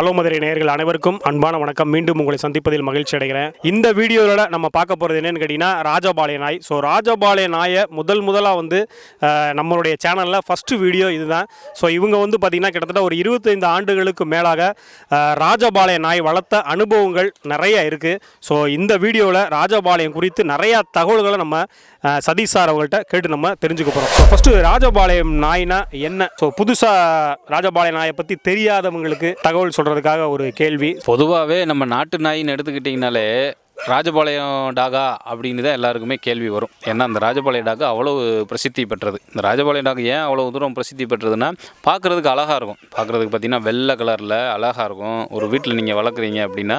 Hello Madurai நேயர்கள் அனைவருக்கும் அன்பான வணக்கம். மீண்டும் உங்களை சந்திப்பதில் மகிழ்ச்சி அடைகிறேன். இந்த வீடியோவில் நம்ம பார்க்க போகிறது என்னென்னு கேட்டிங்கன்னா ராஜபாளைய நாய். ஸோ ராஜபாளைய நாயை முதல் முதலாக வந்து நம்மளுடைய சேனலில் ஃபஸ்ட்டு வீடியோ இதுதான். ஸோ இவங்க வந்து பார்த்திங்கன்னா கிட்டத்தட்ட ஒரு இருபத்தைந்து ஆண்டுகளுக்கு மேலாக ராஜபாளைய நாய் வளர்த்த அனுபவங்கள் நிறைய இருக்குது ஸோ இந்த வீடியோவில் ராஜபாளையம் குறித்து நிறையா தகவல்களை நம்ம சதீஷ் சார் அவங்கள்ட்ட கேட்டு நம்ம தெரிஞ்சுக்க போகிறோம் ஸோ ஃபஸ்ட்டு ராஜபாளையம் நாய்னா என்ன? ஸோ புதுசாக ராஜபாளையம் நாயை பற்றி தெரியாதவங்களுக்கு தகவல் சொல்கிறதுக்காக ஒரு கேள்வி. பொதுவாகவே நம்ம நாட்டு நாயின்னு எடுத்துக்கிட்டிங்கனாலே ராஜபாளையம் டாகா அப்படின்னு தான் எல்லாருக்குமே கேள்வி வரும். ஏன்னா அந்த ராஜபாளைய டாகா அவ்வளவு பிரசித்தி பெற்றது. இந்த ராஜபாளையம் டாகா ஏன் அவ்வளோ தூரம் பிரசித்தி பெற்றதுன்னா பார்க்குறதுக்கு அழகாக இருக்கும். பார்க்குறதுக்கு பார்த்தீங்கன்னா வெள்ளை கலரில் அழகாக இருக்கும். ஒரு வீட்டில் நீங்கள் வளர்க்குறீங்க அப்படின்னா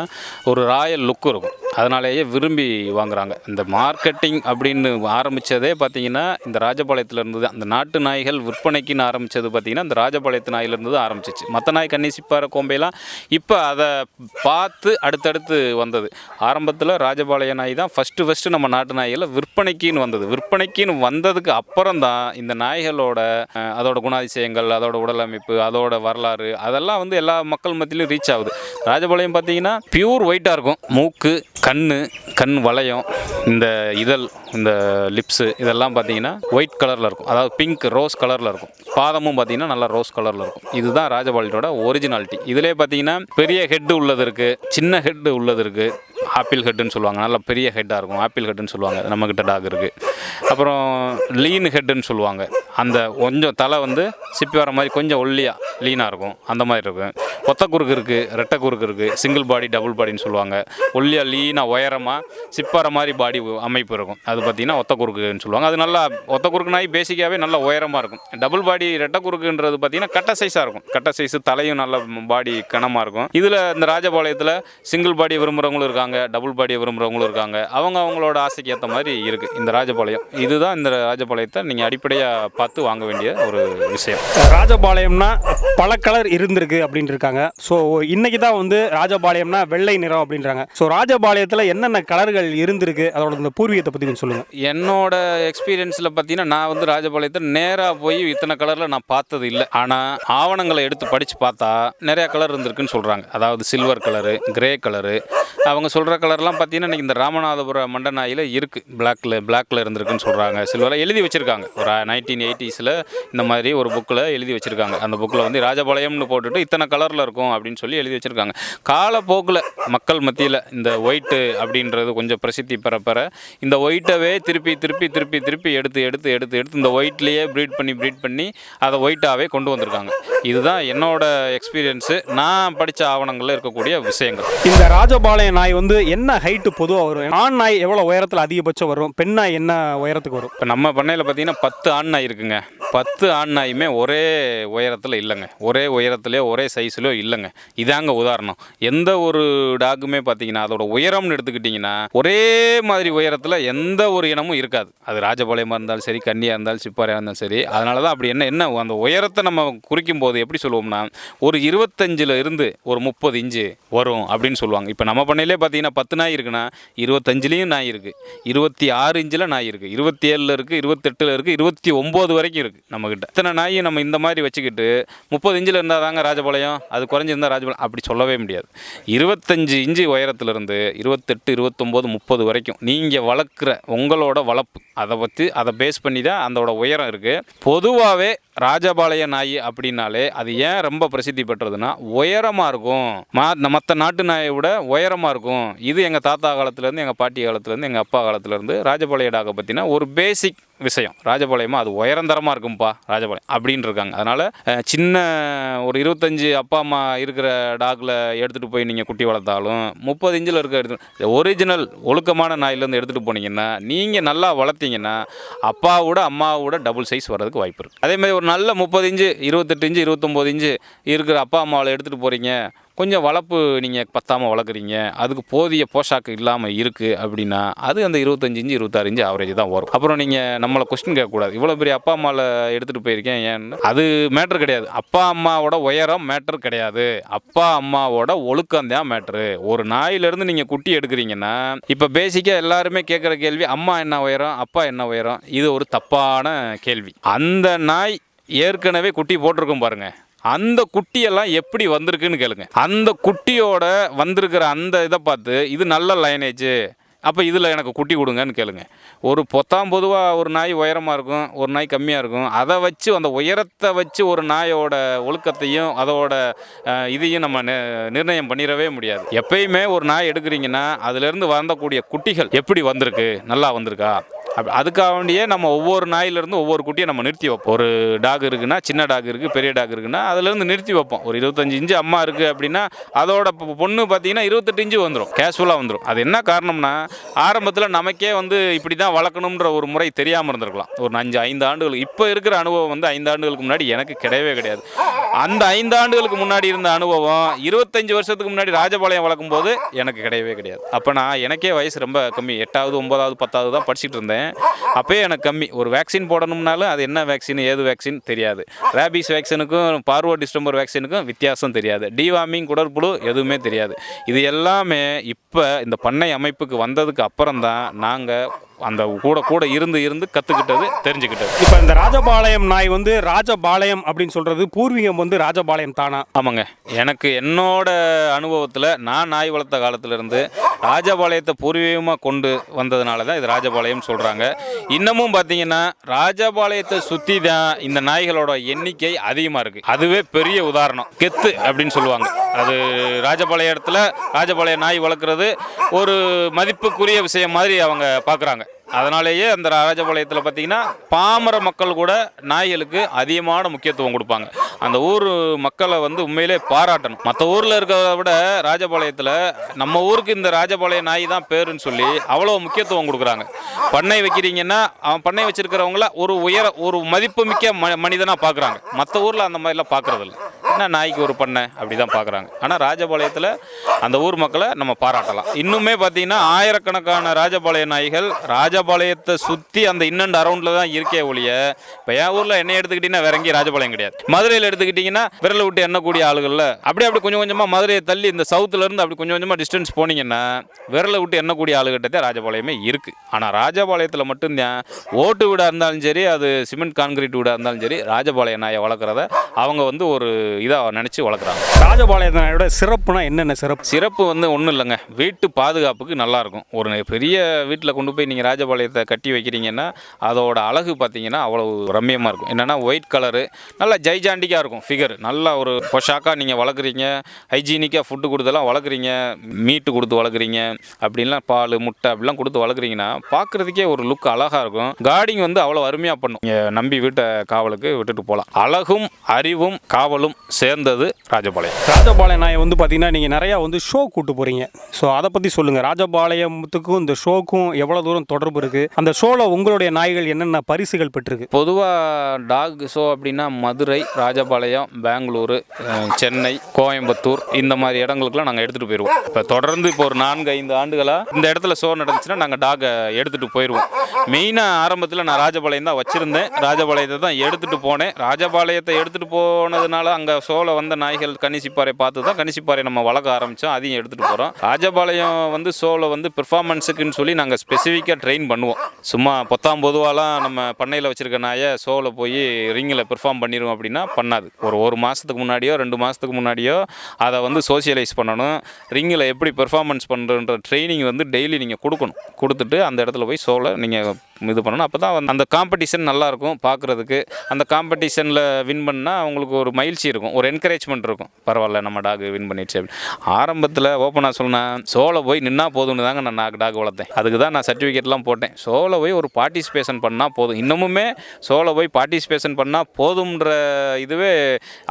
ஒரு ராயல் லுக் இருக்கும். அதனாலேயே விரும்பி வாங்குறாங்க. இந்த மார்க்கெட்டிங் அப்படின்னு ஆரம்பித்ததே பார்த்தீங்கன்னா இந்த ராஜபாளையத்தில் இருந்தது. அந்த நாட்டு நாய்கள் விற்பனைக்குன்னு ஆரம்பித்தது பார்த்தீங்கன்னா இந்த ராஜபாளையத்து நாயிலிருந்து தான் ஆரம்பிச்சிச்சு. மற்ற நாய் கன்னிசிப்பார கோம்பையெல்லாம் இப்போ அதை பார்த்து அடுத்தடுத்து வந்தது. ஆரம்பத்தில் ராஜபாளைய நாய் தான் ஃபஸ்ட்டு ஃபஸ்ட்டு நம்ம நாட்டு நாயில் விற்பனைக்குன்னு வந்தது. விற்பனைக்குன்னு வந்ததுக்கு அப்புறம் தான் இந்த நாய்களோட அதோட குணாதிசயங்கள் அதோட உடல் அமைப்பு அதோட வரலாறு அதெல்லாம் வந்து எல்லா மக்கள் மத்தியிலும் ரீச் ஆகுது. ராஜபாளையம் பார்த்தீங்கன்னா பியூர் ஒயிட்டாக இருக்கும். மூக்கு கண் கண் வளையம் இந்த இதழ் இந்த லிப்ஸு இதெல்லாம் பார்த்தீங்கன்னா ஒயிட் கலரில் இருக்கும். அதாவது பிங்க் ரோஸ் கலரில் இருக்கும். பாதமும் பார்த்தீங்கன்னா நல்லா ரோஸ் கலரில் இருக்கும். இதுதான் ராஜபாளையோட ஒரிஜினாலிட்டி இதிலே பார்த்தீங்கன்னா பெரிய ஹெட்டு உள்ளது இருக்குது சின்ன ஹெட்டு உள்ளது இருக்குது ஆப்பிள் ஹெட்டுன்னு சொல்லுவாங்க. நல்லா பெரிய ஹெட்டாக இருக்கும். ஆப்பிள் ஹெட்டுன்னு சொல்லுவாங்க. நம்மக்கிட்ட டாக் இருக்குது அப்புறம் லீன் ஹெட்டுன்னு சொல்லுவாங்க. அந்த கொஞ்சம் தலை வந்து சிப்பி வர மாதிரி கொஞ்சம் ஒல்லியாக லீனாக இருக்கும். அந்த மாதிரி இருக்கும். ஒத்த குறுக்கு இருக்குது ரெட்டை குறுக்கு இருக்குது சிங்கிள் பாடி டபுள் பாடின்னு சொல்லுவாங்க. ஒல்லியாக லீனாக உயரமாக சிப்பார மாதிரி பாடி அமைப்பு இருக்கும். அது பார்த்திங்கன்னா ஒத்த குறுக்குன்னு சொல்லுவாங்க. அது நல்லா ஒத்த குறுக்கு நாய் பேசிக்காகவே நல்லா உயரமாக இருக்கும். டபுள் பாடி ரெட்டை குறுக்குன்றது பார்த்திங்கன்னா கட்டை சைஸாக இருக்கும். கட்டை சைஸு தலையும் நல்ல பாடி கனமாக இருக்கும். இதில் இந்த ராஜபாளையத்தில் சிங்கிள் பாடி விரும்புகிறவங்களும் இருக்காங்க. டபுள் பாடியை விரும்புகிறவங்களும் இருக்காங்க. அவங்க அவங்களோட ஆசைக்கு ஏற்ற மாதிரி இருக்குது இந்த ராஜபாளையம். இதுதான் இந்த ராஜபாளையத்தை நீங்கள் அடிப்படையாக பார்த்து வாங்க வேண்டிய ஒரு விஷயம். ராஜபாளையம்னா பல கலர் இருந்திருக்கு அப்படின்னு இருக்காங்க. ஸோ இன்னைக்கு தான் வந்து ராஜபாளையம்னா வெள்ளை நிறம் அப்படின்றாங்க. ஸோ ராஜபாளையத்தில் என்னென்ன கலர்கள் இருந்திருக்கு? அதோட இந்த பூர்வீகத்தை பற்றி கொஞ்சம் சொல்லுங்கள் என்னோட எக்ஸ்பீரியன்ஸில் பார்த்தீங்கன்னா நான் வந்து ராஜபாளையத்தை நேராக போய் இத்தனை கலரில் நான் பார்த்தது இல்லை. ஆனால் ஆவணங்களை எடுத்து படித்து பார்த்தா நிறையா கலர் இருந்திருக்குன்னு சொல்கிறாங்க அதாவது சில்வர் கலரு கிரே கலரு அவங்க சொல்கிற கலர்லாம் பார்த்தீங்கன்னா இன்றைக்கி இந்த ராமநாதபுரம் மண்டநாயில் இருக்குது பிளாக்கில் பிளாக்கில் இருந்திருக்குன்னு சொல்கிறாங்க சில்வராக எழுதி வச்சுருக்காங்க. ஒரு நைன்டீன் எயிட்டிஸில் இந்த மாதிரி ஒரு புக்கில் எழுதி வச்சுருக்காங்க. அந்த புக்கில் வந்து ராஜபாளையம்னு போட்டுட்டு இத்தனை கலரில் இருக்கும் அப்படின்னு சொல்லி எழுதி வச்சுருக்காங்க. காலப்போக்கில் மக்கள் மத்தியில் இந்த ஒயிட்டு அப்படின்றது கொஞ்சம் பிரசித்தி பெற பெற இந்த ஒயிட்டவே திருப்பி திருப்பி திருப்பி திருப்பி எடுத்து எடுத்து எடுத்து எடுத்து இந்த ஒயிட்லேயே ப்ரீட் பண்ணி ப்ரீட் பண்ணி அதை ஒயிட்டாகவே கொண்டு வந்திருக்காங்க. இதுதான் என்னோட எக்ஸ்பீரியன்ஸு நான் படித்த ஆவணங்களில் இருக்கக்கூடிய விஷயங்கள். இந்த ராஜபாளையம் நாய் வந்து என்ன ஹைட்டு பொதுவாக வரும்? ஆண் நாய் எவ்வளோ உயரத்தில் அதிகபட்சம் வரும்? பெண் நாய் என்ன உயரத்துக்கு வரும்? இப்போ நம்ம பண்ணையில் பார்த்தீங்கன்னா பத்து ஆண் நாய் இருக்குங்க. பத்து ஆண் நாயுமே ஒரே உயரத்தில் இல்லைங்க. ஒரே உயரத்துலேயோ ஒரே சைஸ்லையோ இல்லைங்க. இதாங்க உதாரணம். எந்த ஒரு டாக்குமே பார்த்தீங்கன்னா அதோட உயரம்னு எடுத்துக்கிட்டிங்கன்னா ஒரே மாதிரி உயரத்தில் எந்த ஒரு இனமும் இருக்காது. அது ராஜபாளையமாக இருந்தாலும் சரி கன்னியாக இருந்தாலும் சிப்பாரியாக இருந்தாலும் சரி அதனால தான் அப்படி என்ன என்ன அந்த உயரத்தை நம்ம குறிக்கும் போது எப்படி சொல்லுவோம்னா ஒரு இருபத்தஞ்சில் இருந்து ஒரு முப்பது இன்ச்சு வரும் அப்படின்னு சொல்லுவாங்க. இப்போ நம்ம பண்ணையிலே பார்த்தீங்கன்னா பத்து நாய் இருக்குன்னா இருபத்தஞ்சிலையும் நாய் இருக்குது இருபத்தி ஆறு இன்ச்சில் நாய் இருக்குது இருபத்தி ஏழில் இருக்குது இருபத்தெட்டில் இருக்குது இருபத்தி ஒம்பது வரைக்கும் இருக்குது நம்மக்கிட்ட இத்தனை நாயை நம்ம இந்த மாதிரி வச்சுக்கிட்டு முப்பது இன்ச்சில் இருந்தால் தாங்க ராஜபாளையம் அது குறைஞ்சிருந்தால் ராஜபாளையம் அப்படி சொல்லவே முடியாது. இருபத்தஞ்சி இன்ச்சு உயரத்துலேருந்து இருபத்தெட்டு இருபத்தொம்போது முப்பது வரைக்கும் நீங்கள் வளர்க்குற உங்களோட வளர்ப்பு அதை பற்றி அதை பேஸ் பண்ணி தான் அதோட உயரம் இருக்குது பொதுவாகவே ராஜபாளைய நாய் அப்படின்னாலே அது ஏன் ரொம்ப பிரசித்தி பெற்றதுன்னா உயரமாக இருக்கும். மா மற்ற நாட்டு நாயை விட உயரமாக இருக்கும். இது எங்கள் தாத்தா காலத்துலேருந்து எங்கள் பாட்டி காலத்துலேருந்து எங்கள் அப்பா காலத்துலேருந்து ராஜபாளைய டாகை பற்றின ஒரு பேசிக் விஷயம். ராஜபாளையமா அது உயரந்தரமாக இருக்கும்ப்பா ராஜபாளையம் அப்படின்னு இருக்காங்க. அதனால் சின்ன ஒரு இருபத்தஞ்சி அப்பா அம்மா இருக்கிற டாகில் எடுத்துகிட்டு போய் நீங்கள் குட்டி வளர்த்தாலும் முப்பது இன்ச்சில் இருக்க எடுத்து ஒரிஜினல் ஒழுக்கமான நாயிலேருந்து எடுத்துகிட்டு போனீங்கன்னா நீங்கள் நல்லா வளர்த்தீங்கன்னா அப்பாவோட அம்மாவோட டபுள் சைஸ் வர்றதுக்கு வாய்ப்பு இருக்குது அதேமாதிரி ஒரு நல்ல முப்பது இன்ச்சு இருபத்தெட்டு இன்ச்சு இருபத்தொம்போது இன்ச்சு இருக்கிற அப்பா அம்மாவில் எடுத்துகிட்டு போகிறீங்க கொஞ்சம் வளர்ப்பு நீங்கள் பத்தாமல் வளர்க்குறீங்க. அதுக்கு போதிய போஷாக்கு இல்லாமல் இருக்குது அப்படின்னா அது அந்த இருபத்தஞ்சு இன்ச்சு இருபத்தாறு இன்ச்சு ஆவரேஜ் தான் வரும். அப்புறம் நீங்கள் நம்மளை கொஸ்டின் கேட்கக்கூடாது. இவ்வளோ பெரிய அப்பா அம்மாவில் எடுத்துகிட்டு போயிருக்கேன் ஏன்னு அது மேட்ரு கிடையாது. அப்பா அம்மாவோட உயரம் மேட்ரு கிடையாது. அப்பா அம்மாவோட ஒழுக்கம் தான் மேட்ரு ஒரு நாயிலேருந்து நீங்கள் குட்டி எடுக்கிறீங்கன்னா இப்போ பேசிக்காக எல்லாருமே கேட்குற கேள்வி அம்மா என்ன உயரம் அப்பா என்ன உயரம்? இது ஒரு தப்பான கேள்வி. அந்த நாய் ஏற்கனவே குட்டி போட்டிருக்கும் பாருங்க. அந்த குட்டியெல்லாம் எப்படி வந்திருக்குன்னு கேளுங்க. அந்த குட்டியோட வந்திருக்கிற அந்த இதை பார்த்து இது நல்ல லைனேஜ் அப்போ இதில் எனக்கு குட்டி கொடுங்கன்னு கேளுங்க. ஒரு பொத்தாம் பொதுவாக ஒரு நாய் உயரமாக இருக்கும் ஒரு நாய் கம்மியாக இருக்கும். அதை வச்சு அந்த உயரத்தை வச்சு ஒரு நாயோட ஒழுக்கத்தையும் அதோட இதையும் நம்ம நிர்ணயம் பண்ணிடவே முடியாது. எப்பயுமே ஒரு நாய் எடுக்கிறீங்கன்னா அதுலேருந்து வந்தக்கூடிய குட்டிகள் எப்படி வந்திருக்கு? நல்லா வந்திருக்கா? அதுக்காக வேண்டியே நம்ம ஒவ்வொரு நாயிலிருந்து ஒவ்வொரு குட்டியை நம்ம நிறுத்தி வைப்போம். ஒரு டாக் இருக்குன்னா சின்ன டாக் இருக்குது பெரிய டாக் இருக்குன்னா அதுலேருந்து நிறுத்தி வைப்போம். ஒரு இருபத்தஞ்சு இன்ச்சு அம்மா இருக்குது அப்படின்னா அதோட பொண்ணு பார்த்தீங்கன்னா இருபத்தெட்டு இன்ச்சு வந்துடும் கேஷுவலாக வந்துடும் அது என்ன காரணம்னா ஆரம்பத்தில் நமக்கே வந்து இப்படி தான் வளர்க்கணுன்ற ஒரு முறை தெரியாமல் இருந்திருக்கலாம். ஒரு அஞ்சு ஐந்து ஆண்டுகள் இப்போ இருக்கிற அனுபவம் வந்து ஐந்து ஆண்டுகளுக்கு முன்னாடி எனக்கு கிடையவே கிடையாது. அந்த ஐந்து ஆண்டுகளுக்கு முன்னாடி இருந்த அனுபவம் இருபத்தஞ்சு வருஷத்துக்கு முன்னாடி ராஜபாளையம் வளர்க்கும் போது எனக்கு கிடையவே கிடையாது. அப்போ நான் எனக்கே வயசு ரொம்ப கம்மி. எட்டாவது ஒன்பதாவது பத்தாவது தான் படிச்சுட்டு இருந்தேன். அப்போயே எனக்கு கம்மி. ஒரு வேக்சின் போடணும்னாலும் அது என்ன வேக்சின் ஏது வேக்சின் தெரியாது. ரேபிஸ் வேக்சினுக்கும் பார்வோ டிஸ்டம்பர் வேக்சினுக்கும் வித்தியாசம் தெரியாது. டிவாமிங் குடற்புழு எதுவுமே தெரியாது. இது எல்லாமே இப்போ இந்த பண்ணை அமைப்புக்கு வந்ததுக்கு அப்புறம் தான் நாங்கள் அந்த கூட கூட இருந்து இருந்து கற்றுக்கிட்டது தெரிஞ்சுக்கிட்டது. இப்போ இந்த ராஜபாளையம் நாய் வந்து ராஜபாளையம் அப்படின்னு சொல்றது பூர்வீகம் வந்து ராஜபாளையம் தானா? ஆமாங்க. எனக்கு என்னோட அனுபவத்தில் நான் நாய் வளர்த்த காலத்திலிருந்து ராஜபாளையத்தை பூர்வீகமாக கொண்டு வந்ததுனால தான் இது ராஜபாளையம் சொல்கிறாங்க இன்னமும் பார்த்தீங்கன்னா ராஜபாளையத்தை சுற்றி தான் இந்த நாய்களோட எண்ணிக்கை அதிகமாக இருக்குது அதுவே பெரிய உதாரணம். கெத்து அப்படின்னு சொல்லுவாங்க. அது ராஜபாளைய இடத்துல ராஜபாளைய நாய் வளர்க்குறது ஒரு மதிப்புக்குரிய விஷயம் மாதிரி அவங்க பார்க்குறாங்க அதனாலேயே அந்த ராஜபாளையத்தில் பார்த்தீங்கன்னா பாமர மக்கள் கூட நாய்களுக்கு அதிகமான முக்கியத்துவம் கொடுப்பாங்க. அந்த ஊர் மக்களை வந்து உண்மையிலே பாராட்டணும். மற்ற ஊரில் இருக்கிறத விட ராஜபாளையத்தில் நம்ம ஊருக்கு இந்த ராஜபாளைய நாய் தான் பேருன்னு சொல்லி அவ்வளோ முக்கியத்துவம் கொடுக்குறாங்க. பண்ணை வைக்கிறீங்கன்னா அவன் பண்ணை வச்சுருக்கிறவங்கள ஒரு உயர ஒரு மதிப்புமிக்க ம மனிதனாக பார்க்குறாங்க மற்ற ஊரில் அந்த மாதிரிலாம் பார்க்குறதில்ல என்ன நாய்க்கு ஒரு பண்ணை அப்படி தான் பார்க்குறாங்க ஆனால் ராஜபாளையத்தில் அந்த ஊர் மக்களை நம்ம பாராட்டலாம். இன்னுமே பார்த்தீங்கன்னா ஆயிரக்கணக்கான ராஜபாளைய நாய்கள் ராஜபாளையத்தை சுற்றி அந்த இன்னண்ட் அரௌண்டில் தான் இருக்கே ஒழிய இப்போ என் ஊரில் என்ன எடுத்துக்கிட்டிங்கன்னா வேற எங்கேயும் ராஜபாளையம் கிடையாது. மதுரையில் எடுத்துக்கிட்டிங்கன்னா விரலை விட்டு எண்ணக்கூடிய ஆளுகளில் அப்படியே அப்படி கொஞ்சம் கொஞ்சமாக மதுரையை தள்ளி இந்த சவுத்துல இருந்து அப்படி கொஞ்சம் கொஞ்சமாக டிஸ்டன்ஸ் போனீங்கன்னா விரலை விட்டு எண்ணக்கூடிய ஆளுகிட்ட தான் ராஜபாளையமே இருக்குது ஆனால் ராஜபாளையத்தில் மட்டும்தான் ஓட்டு வீடாக இருந்தாலும் சரி அது சிமெண்ட் கான்கிரீட் வீடாக இருந்தாலும் சரி ராஜபாளைய நாயை வளர்க்குறத அவங்க வந்து ஒரு இதாக நினச்சி வளர்க்குறாங்க. ராஜபாளையம் நாயோட சிறப்புனா என்னென்ன சிறப்பு? சிறப்பு வந்து ஒன்றும் இல்லைங்க. வீட்டு பாதுகாப்புக்கு நல்லாயிருக்கும் ஒரு பெரிய வீட்டில் கொண்டு போய் நீங்கள் பாளையத்தை கட்டி வைக்கிறீங்கன்னா அதோட அழகு பார்த்தீங்கன்னா அவ்வளோ ரம்மியமாக இருக்கும். என்னென்னா ஒயிட் கலரு நல்லா ஜைஜாண்டிக்காக இருக்கும் ஃபிகர் நல்லா ஒரு பொஷாக்காக நீங்கள் வளர்க்குறீங்க ஹைஜீனிக்காக ஃபுட்டு கொடுத்தெல்லாம் வளர்க்குறீங்க மீட்டு கொடுத்து வளர்க்குறீங்க அப்படின்லாம் பால் முட்டை அப்படிலாம் கொடுத்து வளர்க்குறீங்கன்னா பார்க்குறதுக்கே ஒரு லுக் அழகாக இருக்கும். கார்டிங் வந்து அவ்வளோ அருமையாக பண்ணும். நம்பி வீட்டை காவலுக்கு விட்டுட்டு போகலாம் அழகும் அறிவும் காவலும் சேர்ந்தது ராஜபாளையம். ராஜபாளையம் நாயை வந்து பார்த்தீங்கன்னா நீங்கள் நிறையா வந்து ஷோ கூட்டு போகிறீங்க ஸோ அதை பற்றி சொல்லுங்கள் ராஜபாளையத்துக்கும் இந்த ஷோக்கும் எவ்வளோ தூரம் தொடர்பு இருக்குது அந்த ஷோவில் உங்களுடைய நாய்கள் என்னென்ன பரிசுகள் பெற்றிருக்கு? பொதுவாக டாக் ஷோ அப்படின்னா மதுரை ராஜபாளையம் பெங்களூரு சென்னை கோயம்புத்தூர் இந்த மாதிரி இடங்களுக்குலாம் நாங்கள் எடுத்துகிட்டு போயிடுவோம் இப்போ தொடர்ந்து இப்போ ஒரு நான்கு ஐந்து ஆண்டுகளாக இந்த இடத்துல ஷோ நடந்துச்சுன்னா நாங்கள் டாகை எடுத்துகிட்டு போயிடுவோம் மெயினாக ஆரம்பத்தில் நான் ராஜபாளையம் தான் வச்சுருந்தேன். ராஜபாளையத்தை தான் எடுத்துகிட்டு போனேன். ராஜபாளையத்தை எடுத்துகிட்டு போனதுனால அங்கே ஷோவில் வந்த நாய்கள் கன்னிசிப்பாறை பார்த்து தான் கன்னிசிப்பாறை நம்ம வளர்க்க ஆரம்பித்தோம் அதையும் எடுத்துகிட்டு போகிறோம் ராஜபாளையம் வந்து ஷோவில் வந்து பெர்ஃபார்மன்ஸுக்குன்னு சொல்லி நாங்கள் ஸ்பெசிஃபிக்காக ட்ரெயின் பண்ணுவோம். சும்மா பொத்தாம் பொதுவாலாம் நம்ம பண்ணையில் வச்சுருக்க நாயை ஷோவில் போய் ரிங்கில் பெர்ஃபார்ம் பண்ணிடுவோம் அப்படின்னா பண்ணாது. ஒரு ஒரு மாதத்துக்கு முன்னாடியோ ரெண்டு மாதத்துக்கு முன்னாடியோ அதை வந்து சோஷியலைஸ் பண்ணணும். ரிங்கில் எப்படி பெர்ஃபார்மன்ஸ் பண்ணுறன்ற ட்ரைனிங் வந்து டெய்லி நீங்கள் கொடுக்கணும். கொடுத்துட்டு அந்த இடத்துல போய் ஷோவில் நீங்கள் இது பண்ணணும். அப்போ தான் அந்த காம்படிஷன் நல்லாயிருக்கும் பார்க்குறதுக்கு அந்த காம்படிஷனில் வின் பண்ணால் அவங்களுக்கு ஒரு மகிழ்ச்சி இருக்கும். ஒரு என்கரேஜ்மெண்ட் இருக்கும். பரவாயில்ல நம்ம டாக் வின் பண்ணிடுச்சு அப்படின்னு. ஆரம்பத்தில் ஓப்பனாக சொன்னேன் சோலை போய் நின்னா போதும்னு தாங்க நான் நாக்கு டாக் வளர்த்தேன். அதுக்கு தான் நான் சர்டிஃபிகேட்லாம் போட்டேன். சோலை போய் ஒரு பார்ட்டிசிபேஷன் பண்ணால் போதும். இன்னமுமே சோலை போய் பார்ட்டிசிபேஷன் பண்ணால் போதும்ன்ற இதுவே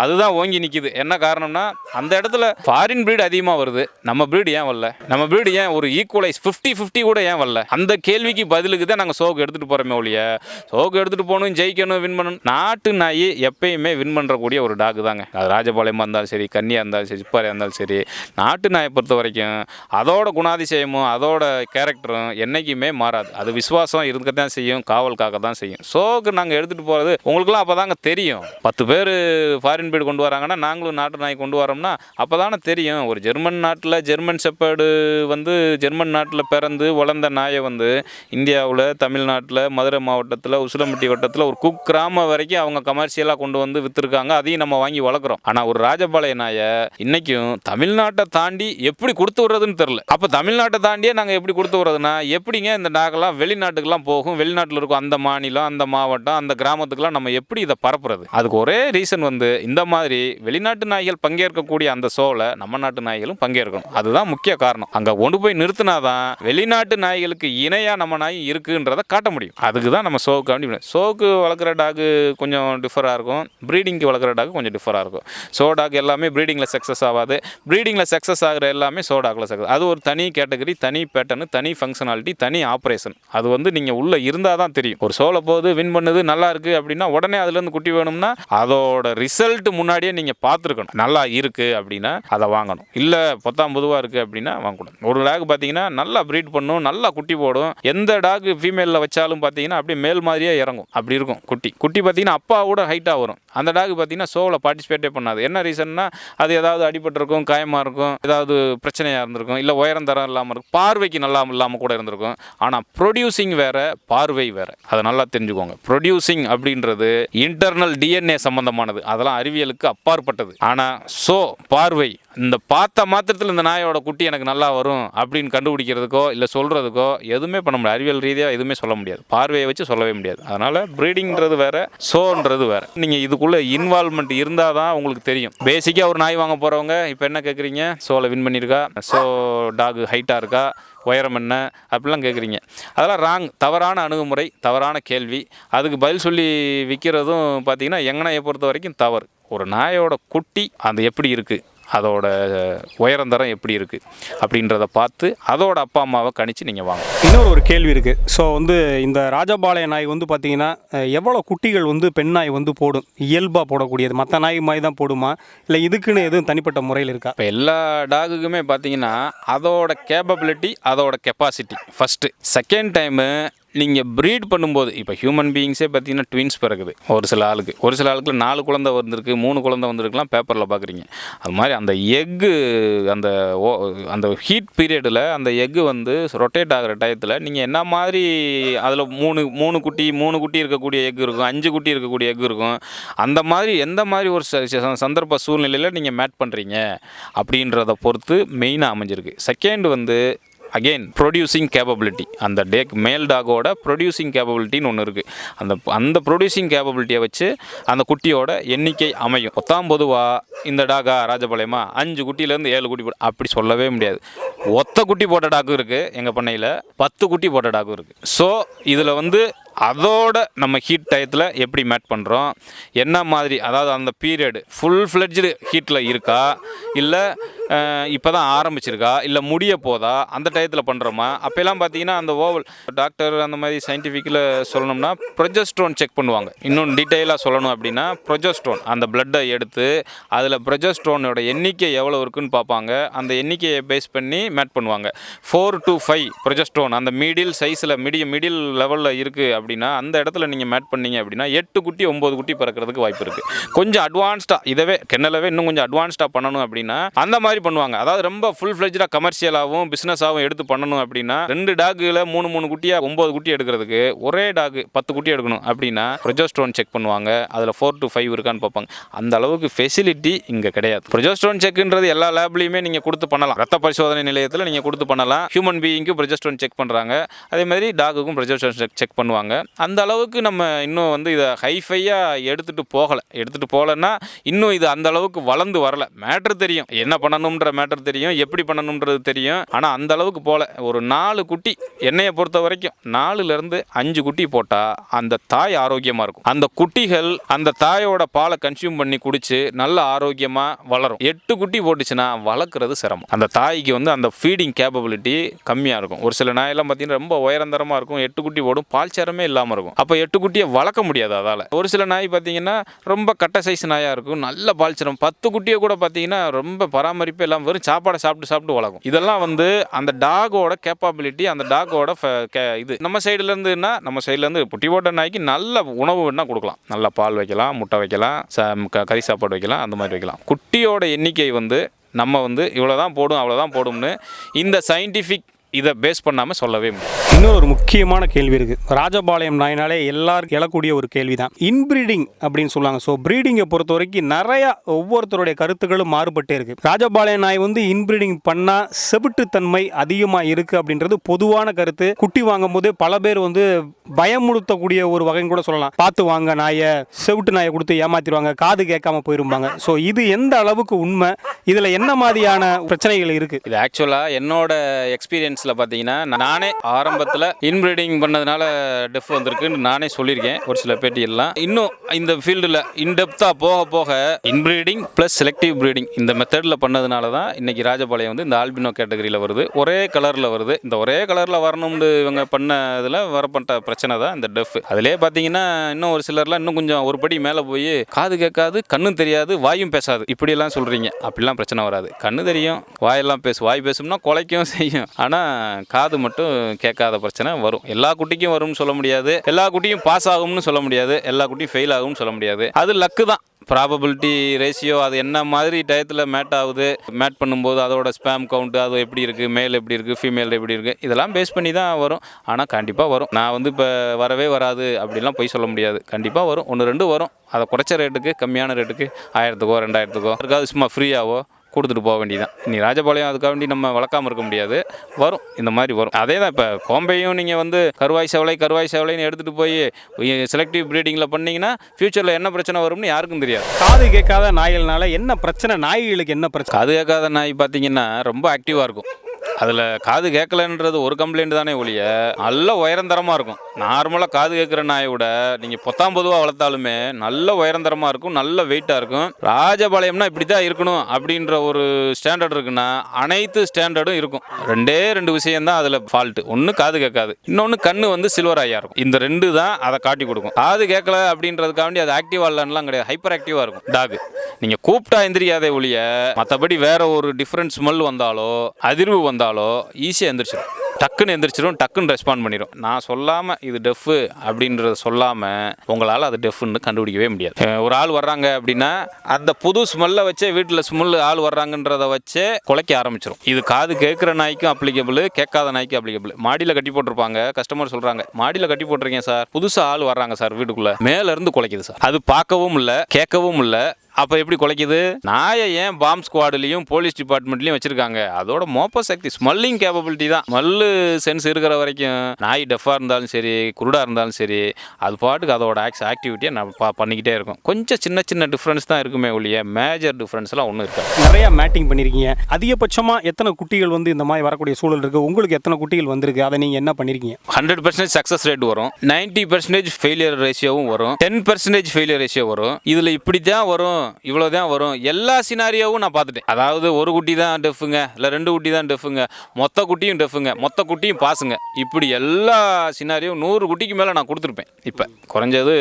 அதுதான் ஓங்கி நிற்கிது என்ன காரணம்னா அந்த இடத்துல ஃபாரின் ப்ரீடு அதிகமாக வருது. நம்ம ப்ரீடு ஏன் வரல? நம்ம ப்ரீடு ஏன் ஒரு ஈக்குவலைஸ் ஃபிஃப்டி ஃபிஃப்டி கூட ஏன் வரல? அந்த கேள்விக்கு பதிலுக்கு தான் நாங்கள் சோகு ஷோக்கு எடுத்துகிட்டு போகிறோமே ஒழிய சோக்கு எடுத்துகிட்டு போகணும் ஜெயிக்கணும் வின் பண்ணணும். நாட்டு நாய் எப்பயுமே வின் பண்ணுறக்கூடிய ஒரு டாக் தாங்க. அது ராஜபாளையமாக இருந்தாலும் சரி கன்னியாக இருந்தாலும் சரி சிப்பாரியாக இருந்தாலும் சரி நாட்டு நாயை பொறுத்த வரைக்கும் அதோட குணாதிசயமும் அதோட கேரக்டரும் என்றைக்குமே மாறாது. அது விசுவாசம் இருக்க தான் செய்யும் காவல் காக்க தான் செய்யும். ஷோக்கு நாங்கள் எடுத்துகிட்டு போகிறது உங்களுக்குலாம் அப்போ தாங்க தெரியும். பத்து பேர் ஃபாரின் பீடு கொண்டு வராங்கன்னா நாங்களும் நாட்டு நாய் கொண்டு வரோம்னா அப்போ தானே தெரியும். ஒரு ஜெர்மன் நாட்டில் ஜெர்மன் செப்பேடு வந்து ஜெர்மன் நாட்டில் பிறந்து வளர்ந்த நாயை வந்து இந்தியாவில் தமிழ்நாட்டில் மதுரை மாவட்டத்தில் உசிலம்பட்டி வட்டத்தில் ஒரு குக் கிராமம் வரைக்கும் அவங்க கமர்ஷியலாக கொண்டு வந்து விற்றுருக்காங்க அதையும் நம்ம வாங்கி வளர்க்குறோம். ஆனால் ஒரு ராஜபாளைய நாயை இன்றைக்கும் தமிழ்நாட்டை தாண்டி எப்படி கொடுத்து விட்றதுன்னு தெரில அப்போ தமிழ்நாட்டை தாண்டியே நாங்கள் எப்படி கொடுத்து விட்றதுனா எப்படிங்க இந்த நாகெல்லாம் வெளிநாட்டுக்கெல்லாம் போகும் வெளிநாட்டில் இருக்கும் அந்த மாநிலம் அந்த மாவட்டம் அந்த கிராமத்துக்கெல்லாம் நம்ம எப்படி இதை பரப்புறது? அதுக்கு ஒரே ரீசன் வந்து இந்த மாதிரி வெளிநாட்டு நாய்கள் பங்கேற்கக்கூடிய அந்த ஷோவில் நம்ம நாட்டு நாய்களும் பங்கேற்கணும். அதுதான் முக்கிய காரணம். அங்கே கொண்டு போய் நிறுத்தினாதான் வெளிநாட்டு நாய்களுக்கு இணையாக நம்ம நாய் இருக்குன்றதை காட்ட முடியும். அதுக்கு தான் நம்ம சோக்கு வேண்டி சோக்கு வளர்க்குற டாகு கொஞ்சம் டிஃபராக இருக்கும். ப்ரீடிங்க்கு வளர்க்குற டாக் கொஞ்சம் டிஃபராக இருக்கும். சோ டாக் எல்லாமே ப்ரீடிங்கில் சக்ஸஸ் ஆகாது ப்ரீடிங்கில் சக்ஸஸ் ஆகிற எல்லாமே சோ டாகில் சக்ஸஸ் அது ஒரு தனி கேட்டகரி தனி பேட்டர்னு தனி ஃபங்க்ஷனாலிட்டி தனி ஆப்ரேஷன் அது வந்து நீங்கள் உள்ளே இருந்தால் தான் தெரியும். ஒரு சோலை போகுது வின் பண்ணுது நல்லா இருக்குது அப்படின்னா உடனே அதுலேருந்து குட்டி வேணும்னா அதோட ரிசல்ட் முன்னாடியே நீங்கள் பார்த்துருக்கணும். நல்லா இருக்குது அப்படின்னா அதை வாங்கணும். இல்லை பத்தாம் பொதுவாக இருக்குது அப்படின்னா வாங்கக்கூடாது. ஒரு டாக் பார்த்தீங்கன்னா நல்லா ப்ரீட் பண்ணும் நல்லா குட்டி போடும். எந்த டாக் ஃபீமேலில் வச்சாலும் பார்த்தீங்கன்னா அப்படியே மேல் மாதிரியே இறங்கும். அப்படி இருக்கும் குட்டி. குட்டி பார்த்தீங்கன்னா அப்பாவோட ஹைட்டாக வரும். அந்த டாக் பார்த்தீங்கன்னா ஷோவில் பார்ட்டிசிபேட்டே பண்ணாது. என்ன ரீசன்னா அது ஏதாவது அடிபட்டிருக்கும் காயமாக இருக்கும் ஏதாவது பிரச்சனையாக இருந்திருக்கும் இல்லை உயரம் தரம் இல்லாமல் இருக்கும். பார்வைக்கு நல்லா இல்லாமல் கூட இருந்திருக்கும். ஆனால் ப்ரொடியூசிங் வேறு பார்வை வேறு. அதை நல்லா தெரிஞ்சுக்கோங்க. ப்ரொடியூசிங் அப்படின்றது இன்டர்னல் டிஎன்ஏ சம்பந்தமானது. அதெல்லாம் அறிவியலுக்கு அப்பாற்பட்டது. ஆனால் ஷோ பார்வை இந்த பார்த்த மாத்திரத்தில் இந்த நாயோட குட்டி எனக்கு நல்லா வரும் அப்படின்னு கண்டுபிடிக்கிறதுக்கோ இல்லை சொல்கிறதுக்கோ எதுவுமே பண்ண முடியாது. அறிவியல் ரீதியாக எதுவுமே சொல்ல முடியாது. பார்வையை வச்சு சொல்லவே முடியாது. அதனால் ப்ரீடிங்கிறது வேறு ஷோன்றது வேறு. நீங்கள் இதுக்குள்ளே இன்வால்மெண்ட் இருந்தால் தான் உங்களுக்கு தெரியும். பேசிக்காக ஒரு நாய் வாங்க போகிறவங்க இப்போ என்ன கேட்குறீங்க ஷோவில் வின் பண்ணியிருக்கா ஷோ டாக் ஹைட்டாக இருக்கா? உயரம் என்ன? அப்படிலாம் கேட்குறீங்க அதெல்லாம் ராங் தவறான அணுகுமுறை தவறான கேள்வி. அதுக்கு பதில் சொல்லி விற்கிறதும் பார்த்தீங்கன்னா எங்கனையை பொறுத்த வரைக்கும் தவறு. ஒரு நாயோட குட்டி அது எப்படி இருக்குது அதோட உயரந்தரம் எப்படி இருக்குது அப்படின்றத பார்த்து அதோட அப்பா அம்மாவை கணிச்சு நீங்கள் வாங்க. இன்னொரு ஒரு கேள்வி இருக்குது ஸோ வந்து இந்த ராஜபாளைய நாய் வந்து பார்த்தீங்கன்னா எவ்வளோ குட்டிகள் வந்து பெண் நாய் வந்து போடும்? இயல்பாக போடக்கூடியது. மற்ற நாய் மாதிரி தான் போடுமா? இல்லை இதுக்குன்னு எதுவும் தனிப்பட்ட முறையில் இருக்கா? இப்போ எல்லா டாகுக்குமே பார்த்தீங்கன்னா அதோட கேப்பபிலிட்டி அதோட கெப்பாசிட்டி ஃபஸ்ட்டு செகண்ட் டைமு நீங்கள் ப்ரீட் பண்ணும்போது இப்போ ஹியூமன் பீயிங்ஸே பார்த்தீங்கன்னா ட்வின்ஸ் பிறகுது ஒரு சில ஆளுக்கு. ஒரு சில ஆளுக்கு நாலு குழந்தை வந்திருக்கு மூணு குழந்தை வந்திருக்குலாம் பேப்பரில் பார்க்குறீங்க அது மாதிரி அந்த எக்கு அந்த ஓ அந்த ஹீட் பீரியடில் அந்த எக்கு வந்து ரொட்டேட் ஆகிற டயத்தில் நீங்கள் என்ன மாதிரி அதில் மூணு மூணு குட்டி மூணு குட்டி இருக்கக்கூடிய எக் இருக்கும் அஞ்சு குட்டி இருக்கக்கூடிய எக் இருக்கும் அந்த மாதிரி எந்த மாதிரி ஒரு சந்தர்ப்ப சூழ்நிலையில் நீங்கள் மேட் பண்ணுறீங்க அப்படின்றத பொறுத்து மெயினாக அமைஞ்சிருக்கு. செகண்ட் வந்து அகெயின் ப்ரொடியூசிங் கேப்பபிலிட்டி அந்த டேக் மேல் டாகோட ப்ரொடியூசிங் கேப்பபிலிட்டின்னு ஒன்று இருக்குது அந்த அந்த ப்ரொடியூசிங் கேப்பபிலிட்டியை வச்சு அந்த குட்டியோட எண்ணிக்கை அமையும். ஒத்தாம் பொதுவாக இந்த டாகா ராஜபாளையமா? அஞ்சு குட்டியிலேருந்து ஏழு குட்டி போட- அப்படி சொல்லவே முடியாது. ஒத்த குட்டி போட்ட டாக்கும் இருக்குது எங்கள் பண்ணையில். பத்து குட்டி போட்ட டாக்கும் இருக்குது ஸோ இதில் வந்து அதோட நம்ம ஹீட் டயத்தில் எப்படி மேட் பண்ணுறோம் என்ன மாதிரி அதாவது அந்த பீரியடு ஃபுல் ஃப்ளெட்ஜு ஹீட்டில் இருக்கா? இல்லை இப்போ தான் ஆரம்பிச்சிருக்கா? இல்லை முடிய போதா? அந்த டயத்தில் பண்ணுறோமா அப்போல்லாம் பார்த்தீங்கன்னா அந்த ஓவல் டாக்டர் அந்த மாதிரி சயின்டிஃபிக்கில் சொல்லணும்னா ப்ரொஜஸ்ட்ரோன் செக் பண்ணுவாங்க. இன்னும் டீட்டெயிலாக சொல்லணும் அப்படின்னா ப்ரொஜஸ்ட்ரோன் அந்த பிளட்டை எடுத்து அதில் ப்ரொஜஸ்ட்ரோனோட எண்ணிக்கை எவ்வளோ இருக்குன்னு பார்ப்பாங்க. அந்த எண்ணிக்கையை பேஸ் பண்ணி மேட் பண்ணுவாங்க. ஃபோர் டு ஃபைவ் ப்ரொஜஸ்ட்ரோன் அந்த மிடில் சைஸில் மிடிய மிடில் லெவலில் இருக்குது அப்படின்னா அந்த இடத்துல நீங்கள் மேட் பண்ணீங்க அப்படின்னா எட்டு குட்டி ஒம்பது குட்டி பிறக்கிறதுக்கு வாய்ப்பு இருக்குது கொஞ்சம் அட்வான்ஸ்டாக இதவே கென்னலவே இன்னும் கொஞ்சம் அட்வான்ஸ்டாக பண்ணணும் அப்படின்னா அந்த மாதிரி பண்ணுவாங்க. அதாவது ரொம்ப ஃபுல் ஃப்ளெஜ்டாக கமர்ஷியலாகவும் பிஸ்னஸாகவும் எடுத்து பண்ணணும் அப்படின்னா ரெண்டு டாகில் மூணு மூணு குட்டியாக ஒம்பது குட்டி எடுக்கிறதுக்கு ஒரே டாக் பத்து குட்டி எடுக்கணும் அப்படின்னா ப்ரொஜெஸ்ட்ரோன் செக் பண்ணுவாங்க. அதில் ஃபோர் டு ஃபைவ் இருக்கான்னு பார்ப்பாங்க. அந்த அளவுக்கு ஃபெசிலிட்டி இங்கே கிடையாது. ப்ரொஜெஸ்ட்ரோன் செக்ன்றது எல்லா லேப்லையுமே நீங்கள் கொடுத்து பண்ணலாம். ரத்த பரிசோதனை நிலையத்தில் நீங்கள் கொடுத்து பண்ணலாம். ஹியூமன் பீயிங்க்கு ப்ரொஜெஸ்ட்ரோன் செக் பண்ணுறாங்க அதே மாதிரி டாகுக்கும் ப்ரொஜெஸ்ட்ரோன் செக் செக் பண்ணுவாங்க. அந்த அளவுக்கு நம்ம இன்னும் வந்து இதை ஹைஃபையாக எடுத்துகிட்டு போகலை. எடுத்துகிட்டு போகலன்னா இன்னும் இது அந்த அளவுக்கு வளர்ந்து வரல. மேட்ரு தெரியும். என்ன பண்ணணும் பண்ணணுன்ற மேட்டர் தெரியும் எப்படி பண்ணணுன்றது தெரியும். ஆனால் அந்த அளவுக்கு போல. ஒரு நாலு குட்டி என்னையை பொறுத்த வரைக்கும் நாலுலேருந்து அஞ்சு குட்டி போட்டால் அந்த தாய் ஆரோக்கியமாக இருக்கும். அந்த குட்டிகள் அந்த தாயோட பாலை கன்சியூம் பண்ணி குடிச்சு நல்ல ஆரோக்கியமாக வளரும். எட்டு குட்டி போட்டுச்சுன்னா வளர்க்குறது சிரமம். அந்த தாய்க்கு வந்து அந்த ஃபீடிங் கேப்பபிலிட்டி கம்மியாக இருக்கும். ஒரு சில நாயெல்லாம் பார்த்தீங்கன்னா ரொம்ப உயரந்தரமாக இருக்கும். எட்டு குட்டி போடும். பால் சேரமே இல்லாமல் இருக்கும். அப்போ எட்டு குட்டியை வளர்க்க முடியாது அதால். ஒரு சில நாய் பார்த்தீங்கன்னா ரொம்ப கட்ட சைஸ் நாயாக இருக்கும். நல்ல பால் சேரம். பத்து குட்டியை கூட பார்த்தீங்கன்னா ரொம்ப பராமரிப்பு இல்லாமல் வெறும் சாப்பாடை சாப்பிட்டு சாப்பிட்டு வளர்க்கும் இதெல்லாம் வந்து அந்த டாகோட கேப்பபிலிட்டி அந்த டாகோட இது. நம்ம சைடுலேருந்துன்னா நம்ம சைடுலேருந்து புட்டி போட்ட நாய்க்கு நல்ல உணவு வேணால் கொடுக்கலாம். நல்ல பால் வைக்கலாம் முட்டை வைக்கலாம் ச- கறி சாப்பாடு வைக்கலாம் அந்த மாதிரி வைக்கலாம். குட்டியோட எண்ணிக்கை வந்து நம்ம வந்து இவ்வளோ தான் போடும் அவ்வளோ தான் போடும்னு இந்த சயின்டிஃபிக் இதை பேஸ் பண்ணாமல் சொல்லவே முடியாது. இன்னொரு ஒரு முக்கியமான கேள்வி இருக்கு. ராஜபாளையம் நாயினாலே எல்லாருக்கும் எழக்கூடிய ஒரு கேள்வி தான் இன்பிரீடிங் அப்படின்னு சொல்லுவாங்க. ஸோ ப்ரீடிங்கை பொறுத்த வரைக்கும் நிறைய ஒவ்வொருத்தருடைய கருத்துக்களும் மாறுபட்டே இருக்கு. ராஜபாளையம் நாய் வந்து இன்பிரீடிங் பண்ணா செவிட்டுத்தன்மை அதிகமாக இருக்கு அப்படின்றது பொதுவான கருத்து. குட்டி வாங்கும் போது பல பேர் வந்து பயமுறுத்தக்கூடிய ஒரு வகைன்னு கூட சொல்லலாம். பார்த்து வாங்க நாயை செவிட்டு நாயை கொடுத்து ஏமாத்திடுவாங்க. காது கேட்காம போயிருப்பாங்க ஸோ இது எந்த அளவுக்கு உண்மை? இதில் என்ன மாதிரியான பிரச்சனைகள் இருக்கு? இது ஆக்சுவலாக என்னோட எக்ஸ்பீரியன்ஸில் பார்த்தீங்கன்னா நானே ஆரம்பத்தில் இன்பிரீடிங் பண்ணதுனால டெஃப் வந்திருக்குன்னு நானே சொல்லியிருக்கேன் ஒரு சில பேட்டியெல்லாம். இன்னும் இந்த ஃபீல்டில் இன்டெப்த்தாக போக போக இன்பிரீடிங் ப்ளஸ் செலக்டிவ் ப்ரீடிங் இந்த மெத்தடில் பண்ணதுனால தான் இன்னைக்கு ராஜபாளையம் வந்து இந்த ஆல்பினோ கேட்டகரியில் வருது. ஒரே கலரில் வருது. இந்த ஒரே கலரில் வரணும்னு இவங்க பண்ண இதில் வரப்பட்ட பிரச்சனை தான் இந்த டெஃப் அதிலே பார்த்தீங்கன்னா இன்னும் ஒரு சிலர்லாம் இன்னும் கொஞ்சம் ஒரு படி மேலே போய் காது கேட்காது கண்ணும் தெரியாது வாயும் பேசாது. இப்படியெல்லாம் சொல்கிறீங்க அப்படிலாம் பிரச்சனை வராது. கண்ணு தெரியும் வாயெல்லாம் பேசு. வாய் பேசும்னா குலைக்கும் செய்யும். ஆனால் காது மட்டும் கேட்காத பிரச்சனை வரும். எல்லா குட்டிக்கும் வரும்னு சொல்ல முடியாது. எல்லா குட்டியும் பாஸ் ஆகும்னு சொல்ல முடியாது. எல்லா குட்டியும் ஃபெயில் ஆகும்னு சொல்ல முடியாது. அது லக்கு தான். ப்ராபபிலிட்டி ரேஷியோ அது என்ன மாதிரி டயத்தில் மேட் ஆகுது மேட் பண்ணும்போது அதோட ஸ்பேம் கவுண்ட் அது எப்படி இருக்குது மேல் எப்படி இருக்குது ஃபீமேல் எப்படி இருக்குது இதெல்லாம் பேஸ் பண்ணி தான் வரும். ஆனால் கண்டிப்பாக வரும். நான் வந்து இப்போ வரவே வராது அப்படிலாம் போய் சொல்ல முடியாது. கண்டிப்பாக வரும். ஒன்று ரெண்டு வரும். அதை குறைச்ச ரேட்டுக்கு கம்மியான ரேட்டுக்கு ஆயிரத்துக்கோ ரெண்டாயிரத்துக்கோ இருக்காது சும்மா ஃப்ரீயாவோ கொடுத்துட்டு போக வேண்டியதான் நீ ராஜபாளையம் அதுக்காக வேண்டி நம்ம வளர்க்காம இருக்க முடியாது. வரும். இந்த மாதிரி வரும். அதே தான் இப்போ கோம்பையும் நீங்கள் வந்து கருவாய் செவலை கருவாய் செவலைன்னு எடுத்துகிட்டு போய் செலக்டிவ் ப்ரீடிங்கில் பண்ணீங்கன்னா ஃப்யூச்சரில் என்ன பிரச்சனை வரும்னு யாருக்கும் தெரியாது. காது கேட்காத நாய்கள்னால என்ன பிரச்சனை? நாய்களுக்கு என்ன பிரச்சனை? காது கேட்காத நாய் பார்த்தீங்கன்னா ரொம்ப ஆக்டிவாக இருக்கும். அதில் காது கேட்கலன்றது ஒரு கம்ப்ளைண்ட் தானே ஒழிய நல்ல உயரந்தரமாக இருக்கும். நார்மலாக காது கேட்குற நாயை விட நீங்கள் பொத்தாம் பொதுவாக வளர்த்தாலுமே நல்ல உயரந்தரமாக இருக்கும் நல்ல வெயிட்டாக இருக்கும். ராஜபாளையம்னா இப்படி தான் இருக்கணும் அப்படின்ற ஒரு ஸ்டாண்டர்ட் இருக்குன்னா அனைத்து ஸ்டாண்டர்டும் இருக்கும். ரெண்டே ரெண்டு விஷயம் தான் அதில் ஃபால்ட்டு ஒன்று காது கேட்காது இன்னொன்று கண்ணு வந்து சில்வர் ஐயா இருக்கும். இந்த ரெண்டு தான் அதை காட்டி கொடுக்கும். காது கேட்கல அப்படின்றதுக்காண்டி அது ஆக்டிவாக இல்லைன்னுலாம் கிடையாது ஹைப்பர் ஆக்டிவாக இருக்கும். டாக் நீங்கள் கூப்பிட்டா எந்திரியாதே ஒழிய மற்றபடி வேற ஒரு டிஃப்ரெண்ட் ஸ்மெல் வந்தாலோ அதிர்வு வந்தாலோ ஈஸியாக எந்திரிச்சிடும் டக்குன்னு எந்திரிச்சிடும் டக்குன்னு ரெஸ்பாண்ட் பண்ணிடும் நான் சொல்லாமல் இது டெஃப்பு அப்படின்றத சொல்லாமல் உங்களால் அது டெஃப்னு கண்டுபிடிக்கவே முடியாது. ஒரு ஆள் வர்றாங்க அப்படின்னா அந்த புது ஸ்மெல்லை வச்சே வீட்டில் ஸ்மெல் ஆள் வர்றாங்கன்றத வச்சே குலைக்க ஆரம்பிச்சிடும் இது காது கேட்குற நாய்க்கும் அப்ளிகபிள் கேட்காத நாய்க்கும் அப்ளிகபிள் மாடியில் கட்டி போட்டிருப்பாங்க கஸ்டமர் சொல்கிறாங்க மாடியில் கட்டி போட்டிருக்கேன் சார் புதுசாக ஆள் வர்றாங்க சார் வீட்டுக்குள்ளே. மேலேருந்து குலைக்குது சார். அது பார்க்கவும் இல்லை கேட்கவும் இல்லை அப்போ எப்படி குலைக்குது? நாயை ஏன் பாம் ஸ்குவாட்லேயும் போலீஸ் டிபார்ட்மெண்ட்லையும் வச்சிருக்காங்க? அதோட மோப்ப சக்தி ஸ்மெல்லிங் கேப்பபிலிட்டி தான். ஸ்மெல்லு சென்ஸ் இருக்கிற வரைக்கும் நாய் டெஃபாக இருந்தாலும் சரி குருடாக இருந்தாலும் சரி அது பாட்டுக்கு அதோட ஆக்ஸ் ஆக்டிவிட்டியை நான் பா பண்ணிக்கிட்டே இருக்கும். கொஞ்சம் சின்ன சின்ன டிஃப்ரென்ஸ் தான் இருக்குமே ஒழிய மேஜர் டிஃப்ரென்ஸ்லாம் ஒன்றும் இருக்காது. நிறைய மேட்டிங் பண்ணியிருக்கீங்க அதிகபட்சமாக எத்தனை குட்டிகள் வந்து இந்த மாதிரி வரக்கூடிய சூழல் இருக்குது உங்களுக்கு எத்தனை குட்டிகள் வந்திருக்கு? அதை நீங்கள் என்ன பண்ணியிருக்கீங்க ஹண்ட்ரட் பர்சன்டேஜ் சக்ஸஸ் ரேட் வரும். நைன்ட்டி பர்சன்டேஜ் ஃபெயிலியர் ரேஷியோவும் வரும். டென் பர்சன்டேஜ் ஃபெயிலியர் ரேஷியோ வரும். இதில் இப்படி தான் வரும். இவ்வளோ தான் வரும். எல்லா சினாரியோவும் நான் பார்த்துட்டேன். அதாவது ஒரு குட்டி தான் டெஃபுங்க இல்லை ரெண்டு குட்டி தான் டெஃபுங்க மொத்த குட்டியும் டெஃபுங்க மொத்த குட்டியும் பாசுங்க இப்படி எல்லா சினாரியும் நூறு குட்டிக்கு மேலே நான் கொடுத்துருப்பேன். இப்போ குறைஞ்சது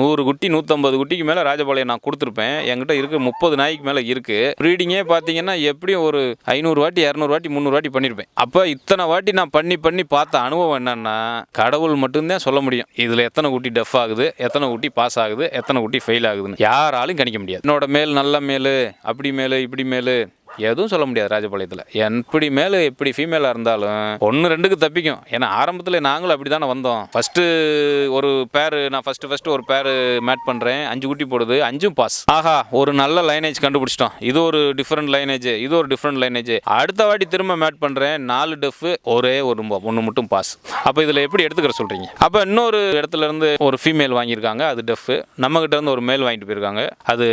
நூறு குட்டி நூற்றம்பது குட்டிக்கு மேலே ராஜபாளையம் நான் கொடுத்துருப்பேன். என்கிட்ட இருக்க முப்பது நாய்க்கு மேலே இருக்குது ப்ரீடிங்கே பார்த்தீங்கன்னா எப்படியும் ஒரு ஐநூறு வாட்டி இரநூறு வாட்டி முந்நூறு வாட்டி பண்ணியிருப்பேன் அப்போ இத்தனை வாட்டி நான் பண்ணி பண்ணி பார்த்த அனுபவம் என்னன்னா கடவுள் மட்டும்தான் சொல்ல முடியும். இதில் எத்தனை குட்டி டஃப் ஆகுது எத்தனை குட்டி பாஸ் ஆகுது எத்தனை குட்டி ஃபெயில் ஆகுதுன்னு யாராலும் கணிக்க முடியாது. என்னோட மேல் நல்ல மேல் அப்படி மேல் இப்படி மேல். எதுவும் சொல்ல முடியாது ராஜபாளையத்தில். எப்படி மேலே எப்படி ஃபீமேலாக இருந்தாலும் ஒன்று ரெண்டுக்கு தப்பிக்கும். ஏன்னா ஆரம்பத்தில் நாங்களும் அப்படி தானே வந்தோம். ஃபஸ்ட்டு ஒரு பேர் நான் ஃபஸ்ட்டு ஃபஸ்ட்டு ஒரு பேர் மேட் பண்ணுறேன் அஞ்சு குட்டி போடுது அஞ்சும் பாஸ் ஆஹா ஒரு நல்ல லைனேஜ் கண்டுபிடிச்சிட்டோம். இது ஒரு டிஃப்ரெண்ட் லைனேஜ் இது ஒரு டிஃப்ரெண்ட் லைனேஜ் அடுத்த வாட்டி திரும்ப மேட் பண்ணுறேன் நாலு டெஃப் ஒரே ஒரு ஒன்று மட்டும் பாஸ் அப்போ இதில் எப்படி எடுத்துக்கிற சொல்கிறீங்க அப்போ இன்னொரு இடத்துல இருந்து ஒரு ஃபீமேல் வாங்கியிருக்காங்க அது டெஃப் நம்மகிட்ட இருந்து ஒரு மேல் வாங்கிட்டு போயிருக்காங்க. அது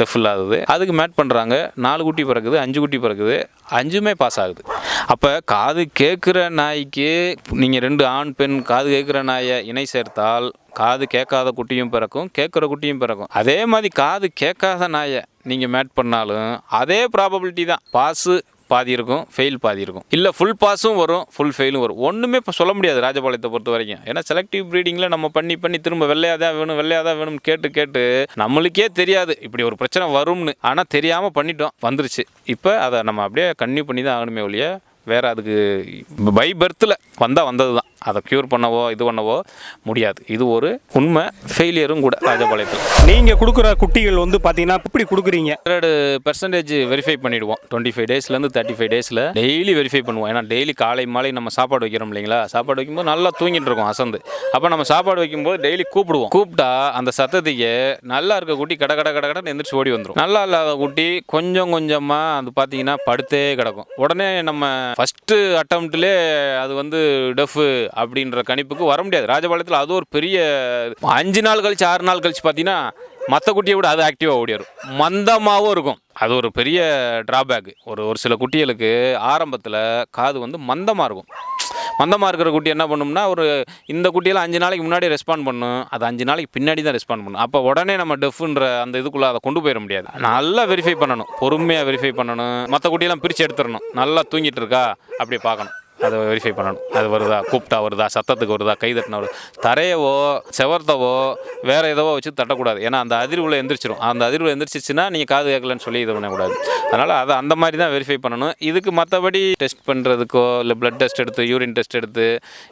டெஃப் இல்லாதது. அதுக்கு மேட் பண்ணுறாங்க நாலு குட்டி குட்டி பிறக்குது அஞ்சு குட்டி பிறக்குது அஞ்சுமே பாஸ் ஆகுது. அப்போ காது கேட்குற நாய்க்கு நீங்கள் ரெண்டு ஆண் பெண் காது கேட்குற நாயை இணை சேர்த்தால் காது கேட்காத குட்டியும் பிறக்கும் கேட்குற குட்டியும் பிறக்கும். அதே மாதிரி காது கேட்காத நாயை நீங்கள் மேட் பண்ணாலும் அதே ப்ராபபிலிட்டி தான். பாஸு பாதி இருக்கும் ஃபெயில் பாதி இருக்கும். இல்லை ஃபுல் பாஸும் வரும் ஃபுல் ஃபெயிலும் வரும். ஒன்றுமே இப்போ சொல்ல முடியாது ராஜபாளையத்தை பொறுத்த வரைக்கும். ஏன்னா செலக்டிவ் ப்ரீடிங்கில் நம்ம பண்ணி பண்ணி திரும்ப வெள்ளையாக தான் வேணும் வெள்ளையாதான் வேணும்னு கேட்டு கேட்டு நம்மளுக்கே தெரியாது. இப்படி ஒரு பிரச்சனை வரும்னு. ஆனால் தெரியாமல் பண்ணிட்டோம் வந்துருச்சு. இப்போ அதை நம்ம அப்படியே கன்னியூ பண்ணி தான் ஆகணுமே ஒழிய வேறு அதுக்கு பை பர்த்தில் வந்தால் வந்தது தான் அதை க்யூர் பண்ணவோ இது பண்ணவோ முடியாது. இது ஒரு உண்மை ஃபெயிலியரும் கூட ராஜபாளையத்தில் நீங்கள் கொடுக்குற குட்டிகள் வந்து பார்த்தீங்கன்னா இப்படி கொடுக்குறீங்க? ஹண்ட்ரட் பெர்சன்டேஜ் வெரிஃபை பண்ணிடுவோம். டுவெண்ட்டி ஃபைவ் டேஸ்லேருந்து தேர்ட்டி ஃபைவ் டேஸில் டெய்லி வெரிஃபை பண்ணுவோம். ஏன்னா டெய்லி காலை மாலை நம்ம சாப்பாடு வைக்கிறோம் இல்லைங்களா? சாப்பாடு வைக்கும்போது நல்லா தூங்கிட்டு இருக்கோம் அசந்து. அப்போ நம்ம சாப்பாடு வைக்கும்போது டெய்லி கூப்பிடுவோம். கூப்பிட்டா அந்த சத்தத்துக்கு நல்லா இருக்க குட்டி கட கட கட கடன்னு எந்திரிச்சு ஓடி வந்துடும் நல்லா இல்லாத குட்டி கொஞ்சம் கொஞ்சமாக அது பார்த்தீங்கன்னா படுத்தே கிடக்கும். உடனே நம்ம ஃபஸ்ட்டு அட்டம்ப்ட்லே அது வந்து டெஃப் அப்படின்ற கணிப்புக்கு வர முடியாது. ராஜபாளையத்தில் அது ஒரு பெரிய அஞ்சு நாள் கழிச்சு ஆறு நாள் கழிச்சு பார்த்தீங்கன்னா மற்ற குட்டியை விட அது ஆக்டிவாக ஓடிடும் மந்தமாகவும் இருக்கும். அது ஒரு பெரிய ட்ராபேக் ஒரு ஒரு சில குட்டிகளுக்கு ஆரம்பத்தில் காது வந்து மந்தமாக இருக்கும். மந்தமாக இருக்கிற குட்டி என்ன பண்ணும்னா ஒரு இந்த குட்டியெல்லாம் அஞ்சு நாளைக்கு முன்னாடி ரெஸ்பாண்ட் பண்ணும். அது அஞ்சு நாளைக்கு பின்னாடி தான் ரெஸ்பாண்ட் பண்ணும். அப்போ உடனே நம்ம டெஃப்ன்ற அந்த இதுக்குள்ளே அதை கொண்டு போயிட முடியாது. நல்லா வெரிஃபை பண்ணணும். பொறுமையாக வெரிஃபை பண்ணணும். மற்ற குட்டியெல்லாம் பிரித்து எடுத்துடணும். நல்லா தூங்கிட்டு இருக்கா? அப்படி பார்க்கணும். அதை வெரிஃபை பண்ணணும். அது வருதா? கூப்பிட்டா வருதா? சத்தத்துக்கு வருதா? கை தட்டினா வருதா? தரையவோ செவர்த்தவோ வேறு எதவோ வச்சு தட்டக்கூடாது. ஏன்னா அந்த அதிர்வுல எந்திரிச்சிரும். அந்த அதிர்வுல எந்திரிச்சிச்சுன்னா நீங்கள் காது கேட்கலன்னு சொல்லி இது பண்ணக்கூடாது. அதனால் அதை அந்த மாதிரி தான் வெரிஃபை பண்ணணும். இதுக்கு மற்றபடி டெஸ்ட் பண்ணுறதுக்கோ இல்லை ப்ளட் டெஸ்ட் எடுத்து யூரின் டெஸ்ட் எடுத்து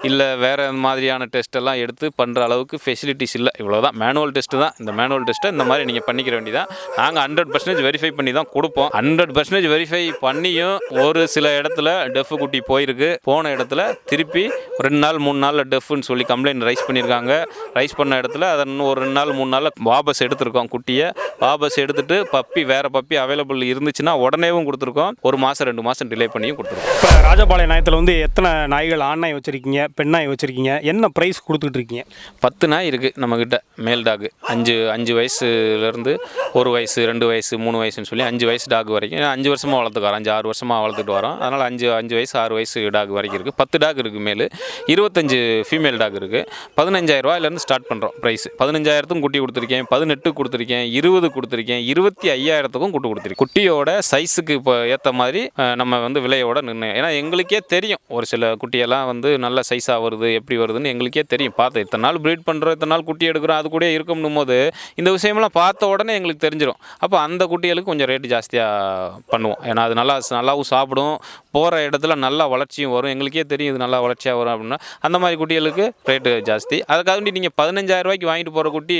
இல்லை வேறு மாதிரியான டெஸ்ட் எல்லாம் எடுத்து பண்ணுற அளவுக்கு ஃபெசிலிட்டிஸ் இல்லை. இவ்வளோ தான் மேனுவல் டெஸ்ட்டு தான். இந்த மேனுவல் டெஸ்ட்டை இந்த மாதிரி நீங்கள் பண்ணிக்கிற வேண்டியதான் நாங்கள் ஹண்ட்ரட் பர்சன்டேஜ் வெரிஃபை பண்ணி தான் கொடுப்போம். ஹண்ட்ரட் பர்சன்டேஜ் வெரிஃபை பண்ணியும் ஒரு சில இடத்துல டெஃப் குட்டி போயிருக்கு. போன இடத்துல திருப்பி ரெண்டு நாள் மூணு நாளில் டெஃப்னு சொல்லி கம்ப்ளைண்ட் ரைஸ் பண்ணியிருக்காங்க. ரைஸ் பண்ண இடத்துல அதை இன்னும் ஒரு ரெண்டு நாள் மூணு நாளில் வாபஸ் எடுத்திருக்கோம் குட்டியை. வாபஸ் எடுத்துட்டு பப்பி வேறு பப்பி அவைலபிள் இருந்துச்சுன்னா உடனேவும் கொடுத்துருக்கோம். ஒரு மாதம் ரெண்டு மாதம் டிலே பண்ணியும் கொடுத்துருக்கோம். இப்போ ராஜபாளைய நாயத்தில் வந்து எத்தனை நாய்கள் ஆண் நாய் வச்சுருக்கீங்க பெண் நாய் வச்சுருக்கீங்க என்ன ப்ரைஸ் கொடுத்துட்டு இருக்கீங்க? பத்து நாய் இருக்குது நம்மக்கிட்ட மேல் டாக் அஞ்சு அஞ்சு வயசுலேருந்து ஒரு வயசு ரெண்டு வயசு மூணு வயசுன்னு சொல்லி அஞ்சு வயசு டாக் வரைக்கும். அஞ்சு வருஷமாக வளர்த்துக்கு வரோம் அஞ்சு ஆறு வருஷமாக வளர்த்துட்டு வரோம். அதனால் அஞ்சு அஞ்சு வயசு ஆறு வயசு டாக் வரைக்கும் இருக்குது பத்து டாக் இருக்குது மேல். இருபத்தஞ்சு ஃபீமேல் டாக் இருக்குது பதினஞ்சாயிரம் ரூபாயிலேருந்து ஸ்டார்ட் பண்ணுறோம் ப்ரைஸ் பதினஞ்சாயிரத்துக்கும் குட்டி கொடுத்துருக்கேன் பதினெட்டு கொடுத்துருக்கேன் இருபது கொடுத்துருக்கேன். இருபத்தி ஐயாயிரத்துக்கும் குட்டி கொடுத்துருக்கேன். குட்டியோட சைஸுக்கு இப்போ ஏற்ற மாதிரி நம்ம வந்து விலையோட நின்று ஏன்னா எங்களுக்கே தெரியும். ஒரு சில குட்டியெல்லாம் வந்து நல்ல சைஸாக வருது எப்படி வருதுன்னு எங்களுக்கே தெரியும். பார்த்து இத்தனை நாள் ப்ரீட் பண்ணுறோம் இத்தனை நாள் குட்டி எடுக்கிறோம் அது கூட இருக்கும்னும் போது இந்த விஷயமெல்லாம் பார்த்த உடனே எங்களுக்கு தெரிஞ்சிடும் அப்போ அந்த குட்டிகளுக்கு கொஞ்சம் ரேட்டு ஜாஸ்தியாக பண்ணுவோம். ஏன்னா அது நல்லா நல்லாவும் சாப்பிடும். போகிற இடத்துல நல்லா வளர்ச்சியும் வரும். எங்களுக்கே தெரியும் இது நல்லா வளர்ச்சியாக வரும் அப்படின்னா. அந்த மாதிரி குட்டிகளுக்கு ரேட்டு ஜாஸ்தி. அதுக்காக நீங்கள் பதினஞ்சாயிரரூபாய்க்கு வாங்கிட்டு போகிற குட்டி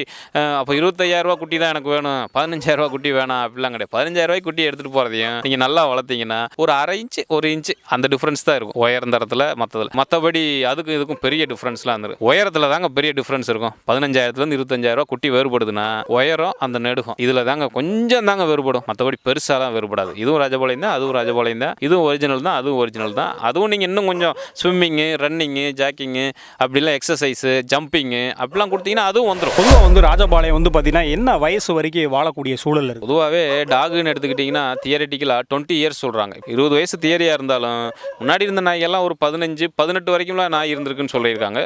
அப்போ இருபத்தையாயிரரூவா குட்டி தான் எனக்கு வேணும். பதினஞ்சாயிரரூபா குட்டி வேணாம் அப்படிலாம் கிடையாது. பதினஞ்சாயிரம் குட்டி எடுத்துகிட்டு போகிறதையும் நீங்கள் நல்லா வளர்த்தீங்கன்னா ஒரு அரை இன்ச்சு ஒரு இன்ச்சு அந்த டிஃப்ரென்ஸ் தான் இருக்கும். உயர்ந்தரத்தில் மற்றதில் மற்றபடி அதுக்கும் இதுக்கும் பெரிய டிஃப்ரென்ஸ்லாம் இருந்திருக்கு. உயரத்தில் தாங்க பெரிய டிஃப்ரென்ஸ் இருக்கும். பதினஞ்சாயிரத்துலேருந்து இருபத்தஞ்சாயிரரூபா குட்டி வேறுபடுதுன்னா உயரம் அந்த நெடுகும். இதில் தாங்க கொஞ்சம் தாங்க வேறுபடும். மற்றபடி பெருசாலாம் வேறுபடாது. இதுவும் ராஜபாளையம் தான் அதுவும் ராஜபாளையம் தான். இதுவும் ஒரிஜினல் தான் அதுவும் ஒரிஜினல் தான். அதுவும் நீங்கள் இன்னும் கொஞ்சம் ஸ்விம்மிங்கு ரன்னிங்கு ஜாக்கிங்கு அப்படிலாம் எக்ஸசைஸு ஜம்பிங்கு அப்படிலாம் கொடுத்தீங்கன்னா அதுவும் வந்துடும் பொதுவாக வந்து ராஜபாளையம் வந்து பார்த்தீங்கன்னா என்ன வயசு வரைக்கும் வாழக்கூடிய சூழல் இருக்குது பொதுவாகவே டாகுன்னு எடுத்துக்கிட்டிங்கன்னா தியரட்டிக்கலாக டுவெண்ட்டி இயர்ஸ் சொல்கிறாங்க இருபது வயசு தியரியாக இருந்தாலும் முன்னாடி இருந்த நாய்கள்லாம் ஒரு பதினஞ்சு பதினெட்டு வரைக்கும்லாம் நாய் இருந்திருக்குன்னு சொல்லியிருக்காங்க.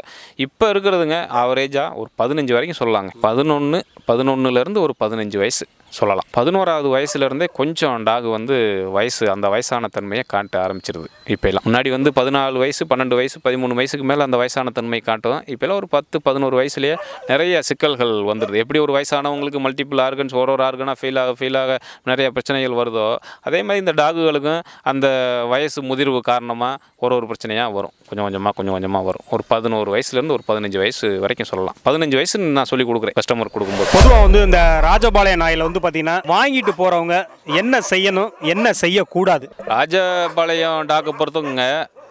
இப்போ இருக்கிறதுங்க ஆவரேஜாக ஒரு பதினஞ்சு வரைக்கும் சொல்லலாங்க பதினொன்று பதினொன்றுலேருந்து ஒரு பதினஞ்சு வயசு. சொல்லலாம். பதினோராவது வயசுலேருந்தே கொஞ்சம் டாக் வந்து வயசு அந்த வயசான தன்மையை காட்ட ஆரம்பிச்சிருது. இப்போலாம் முன்னாடி வந்து பதினாலு வயசு பன்னெண்டு வயசு பதிமூணு வயசுக்கு மேலே அந்த வயசான தன்மை காட்டும். இப்போலாம் ஒரு பத்து பதினோரு வயசுலேயே நிறைய சிக்கல்கள் வந்துடுது எப்படி ஒரு வயசானவங்களுக்கு மல்டிபிள் ஆர்கன்ஸ் ஒரு ஒரு ஆர்கனாக ஃபெயில் ஆக ஃபெயில் ஆக நிறைய பிரச்சனைகள் வருதோ அதே மாதிரி இந்த டாகுகளுக்கும் அந்த வயசு முதிர்வு காரணமாக ஒரு ஒரு பிரச்சனையாக வரும். கொஞ்சம் கொஞ்சமாக கொஞ்சம் கொஞ்சமாக வரும். ஒரு பதினோரு வயசுலேருந்து ஒரு பதினஞ்சு வயசு வரைக்கும் சொல்லலாம். பதினஞ்சு வயசு நான் சொல்லி கொடுக்குறேன் கஸ்டமர் கொடுக்கும்போது. பொதுவாக வந்து இந்த ராஜபாளைய நாயில் வந்து பார்த்தீங்கன்னா வாங்கிட்டு போகிறவங்க என்ன செய்யணும் என்ன செய்யக்கூடாது? ராஜபாளையம் டாக்கை பொறுத்தவங்க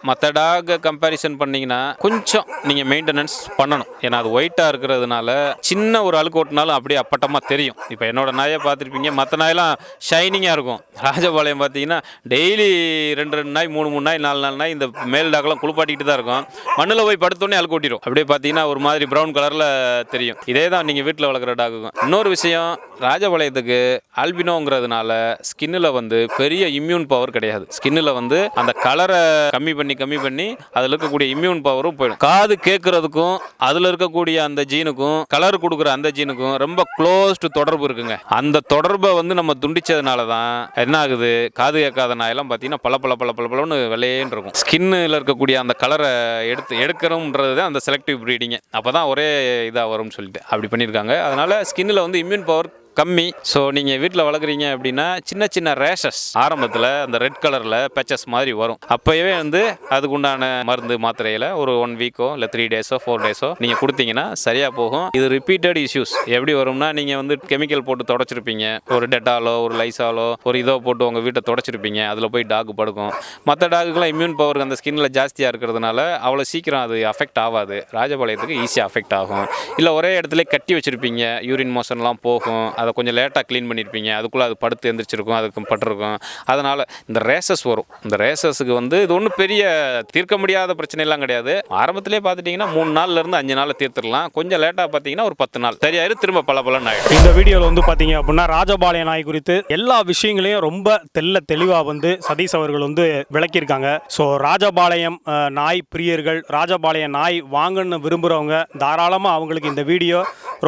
மற்ற டாக் கம்பேரிசன் பண்ணீங்கன்னா கொஞ்சம் நீங்கள் மெயின்டெனன்ஸ் பண்ணணும். ஏன்னா அது ஒயிட்டாக இருக்கிறதுனால சின்ன ஒரு அழுக்கு ஓட்டினாலும் அப்படியே அப்பட்டமாக தெரியும். இப்போ என்னோட நாயை பார்த்துருப்பீங்க மற்ற நாயெல்லாம் ஷைனிங்காக இருக்கும். ராஜபாளையம் பார்த்தீங்கன்னா டெய்லி ரெண்டு ரெண்டு நாய் மூணு மூணு நாய் நாலு நாலு நாய் இந்த மேல் டாக்கெல்லாம் குளிப்பாட்டிக்கிட்டு தான் இருக்கும். மண்ணில் போய் படுத்தோடனே அழுக்கு ஓட்டிடும் அப்படியே பார்த்தீங்கன்னா ஒரு மாதிரி ப்ரௌன் கலரில் தெரியும். இதே தான் நீங்கள் வீட்டில் வளர்க்குற டாக்குக்கும் இன்னொரு விஷயம் ராஜபாளையத்துக்கு ஆல்பினோங்கிறதுனால ஸ்கின்னில் வந்து பெரிய இம்யூன் பவர் கிடையாது. ஸ்கின்னில் வந்து அந்த கலரை கம்மி பண்ணி கம்மி பண்ணி அதில் இருக்கக்கூடிய இம்யூன் பவரும் போயிடும். காது கேட்குறதுக்கும் அதில் இருக்கக்கூடிய அந்த ஜீனுக்கும் கலர் கொடுக்குற அந்த ஜீனுக்கும் ரொம்ப க்ளோஸ்டு தொடர்பு இருக்குங்க. அந்த தொடர்பை வந்து நம்ம துண்டிச்சதுனால தான் என்ன ஆகுது காது கேட்காத நாயெல்லாம் பார்த்தீங்கன்னா பல பல பல பல பலன்னு வெள்ளையேன்னு இருக்கும். ஸ்கின்னில் இருக்கக்கூடிய அந்த கலரை எடுத்து எடுக்கிறோம்ன்றது தான் அந்த செலக்டிவ் ப்ரீடிங்க அப்போ தான் ஒரே இதாக வரும்னு சொல்லிட்டு அப்படி பண்ணியிருக்காங்க. அதனால் ஸ்கின்னில் வந்து இம்யூன் பவர் கம்மி. ஸோ நீங்கள் வீட்டில் வளர்க்குறீங்க அப்படின்னா சின்ன சின்ன ரேஷஸ் ஆரம்பத்தில் அந்த ரெட் கலரில் பேச்சஸ் மாதிரி வரும். அப்போவே வந்து அதுக்குண்டான மருந்து மாத்திரையில் ஒரு ஒன் வீக்கோ இல்லை த்ரீ டேஸோ ஃபோர் டேஸோ நீங்கள் கொடுத்தீங்கன்னா சரியாக போகும். இது ரிப்பீட்டட் இஷ்யூஸ் எப்படி வரும்னா நீங்கள் வந்து கெமிக்கல் போட்டு தொடச்சிருப்பீங்க. ஒரு டெட்டாலோ ஒரு லைசாலோ ஒரு இதோ போட்டு உங்கள் வீட்டை தொடச்சிருப்பீங்க. அதில் போய் டாக் படுக்கும். மற்ற டாக்குக்கெல்லாம் இம்யூன் பவர் அந்த ஸ்கின்னில் ஜாஸ்தியாக இருக்கிறதுனால அவ்வளோ சீக்கிரம் அது அஃபெக்ட் ஆகாது. ராஜபாளையத்துக்கு ஈஸியாக அஃபெக்ட் ஆகும். இல்லை ஒரே இடத்துல கட்டி வச்சுருப்பீங்க. யூரின் மோஷன்லாம் போகும். அதை கொஞ்சம் லேட்டாக க்ளீன் பண்ணியிருப்பீங்க அதுக்குள்ளே அது படுத்து எந்திரிச்சிருக்கும் அதுக்கு பட்டிருக்கும். அதனால் இந்த ரேசஸ் வரும். இந்த ரேசஸுக்கு வந்து இது ஒன்றும் பெரிய தீர்க்க முடியாத பிரச்சனைலாம் கிடையாது. ஆரம்பத்திலே பார்த்துட்டிங்கன்னா மூணு நாள்லேருந்து அஞ்சு நாளில் தீர்த்துடலாம். கொஞ்சம் லேட்டாக பார்த்தீங்கன்னா ஒரு பத்து நாள். சரியாயிரு திரும்ப பல பலன் ஆகிடும் இந்த வீடியோவில் வந்து பார்த்தீங்க அப்படின்னா ராஜபாளைய நாய் குறித்து எல்லா விஷயங்களையும் ரொம்ப தெள்ள தெளிவாக வந்து சதீஷ் அவர்கள் வந்து விளக்கியிருக்காங்க. ஸோ ராஜபாளையம் நாய் பிரியர்கள் ராஜபாளைய நாய் வாங்கன்னு விரும்புகிறவங்க தாராளமாக அவங்களுக்கு இந்த வீடியோ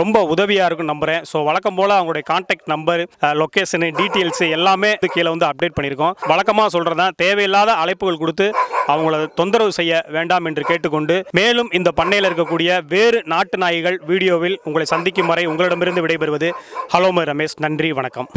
ரொம்ப உதவியாக இருக்கும் நம்புகிறேன் ஸோ வழக்கம் போல் அவங்களுடைய கான்டாக்ட் நம்பர் லொக்கேஷனு டீட்டெயில்ஸ் எல்லாமே இது கீழே வந்து அப்டேட் பண்ணியிருக்கோம். வழக்கமாக சொல்கிறதான் தேவையில்லாத அழைப்புகள் கொடுத்து அவங்கள தொந்தரவு செய்ய வேண்டாம் என்று கேட்டுக்கொண்டு மேலும் இந்த பண்ணையில் இருக்கக்கூடிய வேறு நாட்டு நாய்கள் வீடியோவில் உங்களை சந்திக்கும் வரை உங்களிடமிருந்து விடைபெறுவது ஹலோமர் ரமேஷ். நன்றி வணக்கம்.